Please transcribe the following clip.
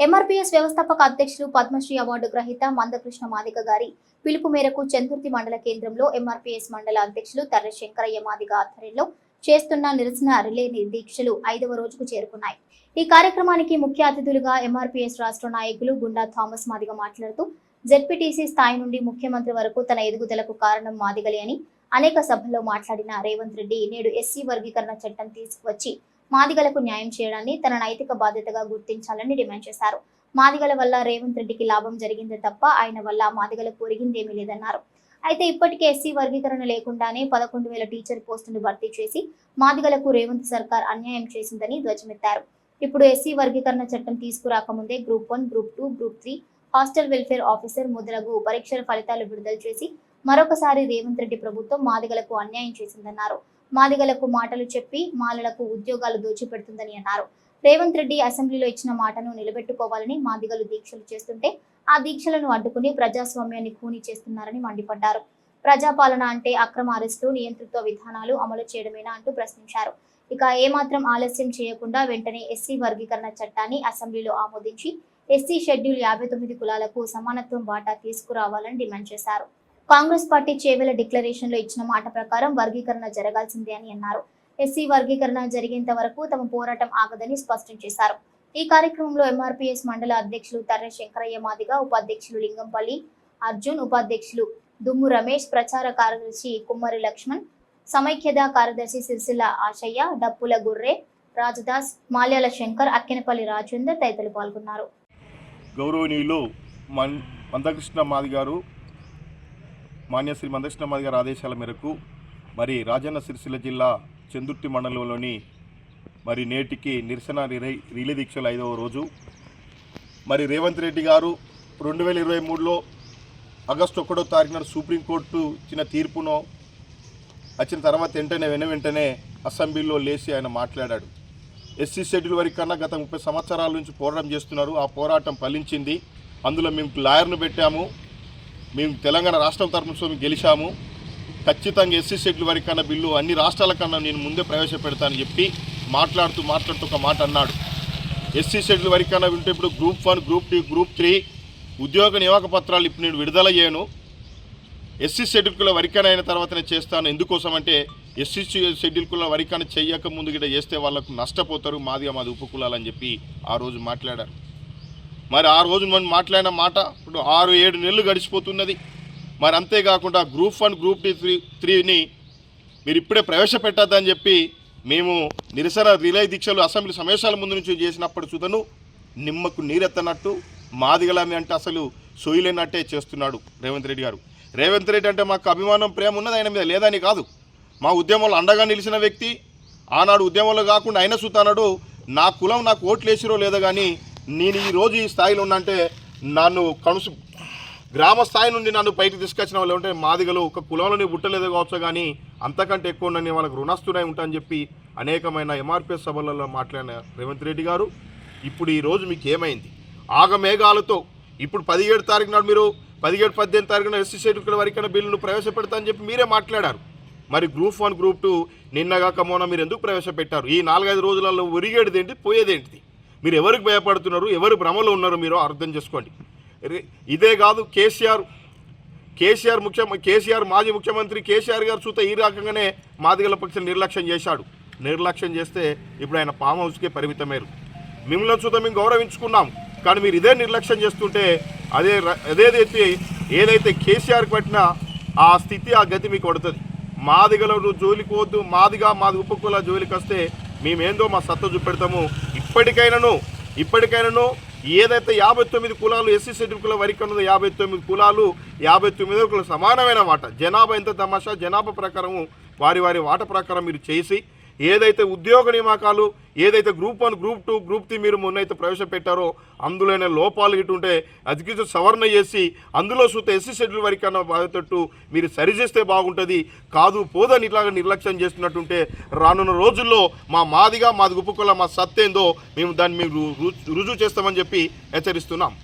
MRPS వ్యవస్థాపక అధ్యక్షులు Padmashri award గ్రహీత మందకృష్ణ మాదిగ గారి పిలుపు మేరకు చందుర్తి మండల కేంద్రంలో ఎంఆర్పీఎస్ మండల అధ్యక్షులు తర్ర శంకరయ్య మాదిగ ఆధ్వర్యంలో చేస్తున్న నిరసన రిలే దీక్షలు ఐదవ రోజుకు చేరుకున్నాయి. ఈ కార్యక్రమానికి ముఖ్య అతిథులుగా ఎంఆర్పీఎస్ రాష్ట్ర నాయకులు గుండా థామస్ మాదిగ మాట్లాడుతూ జెడ్పీటీసీ స్థాయి నుండి ముఖ్యమంత్రి వరకు తన ఎదుగుదలకు కారణం మాదిగలే అని అనేక సభల్లో మాట్లాడిన రేవంత్ రెడ్డి నేడు ఎస్సీ వర్గీకరణ చట్టం తీసుకువచ్చి మాదిగలకు న్యాయం చేయడాన్ని తన నైతిక బాధ్యతగా గుర్తించాలని డిమాండ్ చేశారు. మాదిగల వల్ల రేవంత్ రెడ్డికి లాభం జరిగిందే తప్ప ఆయన వల్ల మాదిగలకు ఒరిగిందేమీ లేదన్నారు. అయితే ఇప్పటికే ఎస్సీ వర్గీకరణ లేకుండానే పదకొండు వేల టీచర్ పోస్టును భర్తీ చేసి మాదిగలకు రేవంత్ సర్కార్ అన్యాయం చేసిందని ధ్వజమెత్తారు. ఇప్పుడు ఎస్సీ వర్గీకరణ చట్టం తీసుకురాకముందే group one group two group three hostel welfare officer మొదలగు పరీక్షల ఫలితాలు విడుదల చేసి మరొకసారి రేవంత్ రెడ్డి ప్రభుత్వం మాదిగలకు అన్యాయం చేసిందన్నారు. మాదిగలకు మాటలు చెప్పి మాలలకు ఉద్యోగాలు దోచిపెడుతుందని అన్నారు. రేవంత్ రెడ్డి అసెంబ్లీలో ఇచ్చిన మాటను నిలబెట్టుకోవాలని మాదిగలు దీక్షలు చేస్తుంటే ఆ దీక్షలను అడ్డుకుని ప్రజాస్వామ్యాన్ని ఖూనీ చేస్తున్నారని మండిపడ్డారు. ప్రజాపాలన అంటే అక్రమ అరెస్టు నియంతృత్వ విధానాలు అమలు చేయడమేనా అంటూ ప్రశ్నించారు. ఇక ఏమాత్రం ఆలస్యం చేయకుండా వెంటనే ఎస్సీ వర్గీకరణ చట్టాన్ని అసెంబ్లీలో ఆమోదించి ఎస్సీ షెడ్యూల్ యాభై తొమ్మిది కులాలకు సమానత్వం వాటా తీసుకురావాలని డిమాండ్ చేశారు. కాంగ్రెస్ పార్టీ చేవేల డిక్లరేషన్లో ఇచ్చిన మాట ప్రకారం వర్గీకరణ జరగాల్సిందే అని అన్నారు. ఎస్సీ వర్గీకరణ జరిగేంత వరకు తమ పోరాటం ఆగదని స్పష్టం చేశారు. ఈ కార్యక్రమంలో ఎంఆర్పీఎస్ మండల అధ్యక్షులు తర్రె శంకరయ్య మాదిగ ఉపాధ్యక్షులు లింగంపల్లి అర్జున్ ఉపాధ్యక్షులు దుమ్ము రమేష్ ప్రచార కార్యదర్శి కుమ్మరి లక్ష్మణ్ సమైక్యత కార్యదర్శి సిరిసిల్ల ఆశయ్య డప్పుల గుర్రే రాజదాస్ మాల్యాల శంకర్ అక్కినపల్లి రాజేందర్ తదితరులు పాల్గొన్నారు. గౌరవనీయులు మన్ మందకృష్ణ మాది గారు మాన్య శ్రీ మాది గారి ఆదేశాల మేరకు మరి రాజన్న సిరిసిల్ల జిల్లా చందుర్తి మండలంలోని మరి నేటికి నిరసన రిలే రిలే దీక్షలు ఐదవ రోజు. మరి రేవంత్ రెడ్డి గారు రెండు వేల ఇరవై మూడులో ఆగస్టు ఒకటో తారీఖున సుప్రీంకోర్టు ఇచ్చిన తీర్పును వచ్చిన తర్వాత వెంటనే వెన వెంటనే అసెంబ్లీలో లేచి ఆయన మాట్లాడాడు. ఎస్సీ షెడ్యూల్ వరకు కన్నా గత ముప్పై సంవత్సరాల నుంచి పోరాటం చేస్తున్నారు. ఆ పోరాటం ఫలించింది. అందులో మేము లాయర్ను పెట్టాము. మేము తెలంగాణ రాష్ట్రం తరఫున మేము గెలిచాము. ఖచ్చితంగా ఎస్సీ షెడ్యూల్ వరకు కన్నా బిల్లు అన్ని రాష్ట్రాల కన్నా నేను ముందే ప్రవేశపెడతానని చెప్పి మాట్లాడుతూ మాట్లాడుతూ ఒక మాట అన్నాడు. ఎస్సీ షెడ్యూల్ వరకు కన్నా వింటే ఇప్పుడు group one group two group three ఉద్యోగ నియామక పత్రాలు ఇప్పుడు నేను విడుదల చేయను. ఎస్సీ షెడ్యూల్ వరికన అయిన తర్వాత నేను చేస్తాను. ఎందుకోసం అంటే ఎస్సీ షెడ్యూల్ కుల వరికన చేయక ముందు గిట్ట చేస్తే వాళ్ళకు నష్టపోతారు. మాదిగా మాది ఉపకులాలని చెప్పి ఆ రోజు మాట్లాడారు. మరి ఆ రోజు మనం మాట్లాడిన మాట ఇప్పుడు ఆరు ఏడు నెలలు గడిచిపోతున్నది. మరి అంతేకాకుండా group one group two three త్రీని మీరు ఇప్పుడే ప్రవేశపెట్టద్దని చెప్పి మేము నిరసన రిలే దీక్షలు అసెంబ్లీ సమావేశాల ముందు నుంచి చేసినప్పుడు చూతను నిమ్మకు నీరెత్తనట్టు మాదిగలని అంటే అసలు సొయ్యలేనట్టే చేస్తున్నాడు రేవంత్ రెడ్డి గారు. రేవంత్ రెడ్డి అంటే మాకు అభిమానం ప్రేమ ఉన్నది ఆయన మీద లేదని కాదు. మా ఉద్యమంలో అండగా నిలిచిన వ్యక్తి ఆనాడు ఉద్యమంలో కాకుండా ఆయన సుతానాడు నా కులం నాకు ఓట్లు వేసిరో లేదో కానీ నేను ఈరోజు ఈ స్థాయిలో ఉన్నంటే నన్ను కనుసు గ్రామ స్థాయి నుండి నన్ను బయటకు తీసుకొచ్చిన వాళ్ళు ఉంటే మాదిగలు ఒక కులంలోనే పుట్టలేదు కావచ్చు కానీ అంతకంటే ఎక్కువ నన్ను వాళ్ళకి రుణస్తునై ఉంటానని చెప్పి అనేకమైన ఎంఆర్పిఎస్ సభలలో మాట్లాడిన రేవంత్ రెడ్డి గారు. ఇప్పుడు ఈరోజు మీకు ఏమైంది? ఆగమేఘాలతో ఇప్పుడు పదిహేడు తారీఖు నాడు మీరు పదిహేడు పద్దెనిమిది తారీఖున ఎస్సీ షెడ్యూల్ వరకైనా బిల్లును ప్రవేశపెడతా అని చెప్పి మీరే మాట్లాడారు. మరి గ్రూప్ వన్ గ్రూప్ టూ నిన్నగాక మొన్న మీరు ఎందుకు ప్రవేశపెట్టారు? ఈ నాలుగైదు రోజులలో ఒరిగేటిది ఏంటి పోయేదేంటిది? మీరు ఎవరికి భయపడుతున్నారు? ఎవరు భ్రమలో ఉన్నారో మీరు అర్థం చేసుకోండి. ఇదే కాదు కేసీఆర్. కేసీఆర్ ముఖ్య కేసీఆర్ మాజీ ముఖ్యమంత్రి కేసీఆర్ గారు చూత ఈ రకంగానే మాదిగల పక్షం నిర్లక్ష్యం చేశాడు. నిర్లక్ష్యం చేస్తే ఇప్పుడు ఆయన ఫామ్ హౌస్కే పరిమితమయ్యారు మిమ్మల్ని చూత మేము గౌరవించుకున్నాం. కానీ మీరు ఇదే నిర్లక్ష్యం చేస్తుంటే అదే అదేదైతే ఏదైతే కేసీఆర్ పట్టిన ఆ స్థితి ఆ గతి మీకు పడుతుంది. మాదిగలను జోలికి పోద్దు మాదిగా మాది ఉపకుల జోలికి వస్తే మేమేందో మా సత్తా చూపెడతాము. ఇప్పటికైనాను ఇప్పటికైనాను ఏదైతే యాభై తొమ్మిది కులాలు ఎస్సీ షెడ్యూల్ కుల వరకు ఉన్నదో యాభై తొమ్మిది కులాలు యాభై తొమ్మిది కుల సమానమైన వాట. జనాభా ఎంత తమాషా? జనాభా ప్రకారము వారి వారి వాట ప్రకారం మీరు చేసి ఏదైతే ఉద్యోగ నియామకాలు ఏదైతే group one group two group three మీరు మొన్నైతే ప్రవేశపెట్టారో అందులోనే లోపాలు ఇటుంటే అధిక సవరణ చేసి అందులో సుత ఎస్సీ షెడ్యూల్ వరకు అన్న బాధతట్టు మీరు సరిచేస్తే బాగుంటుంది కాదు పోదని ఇట్లాగా నిర్లక్ష్యం చేస్తున్నట్టుంటే రానున్న రోజుల్లో మా మాదిగా మాది గుప్పుకొల్ల మా సత్తేందో మేము దాన్ని మేము రు- రుజువు చేస్తామని చెప్పి హెచ్చరిస్తున్నాం.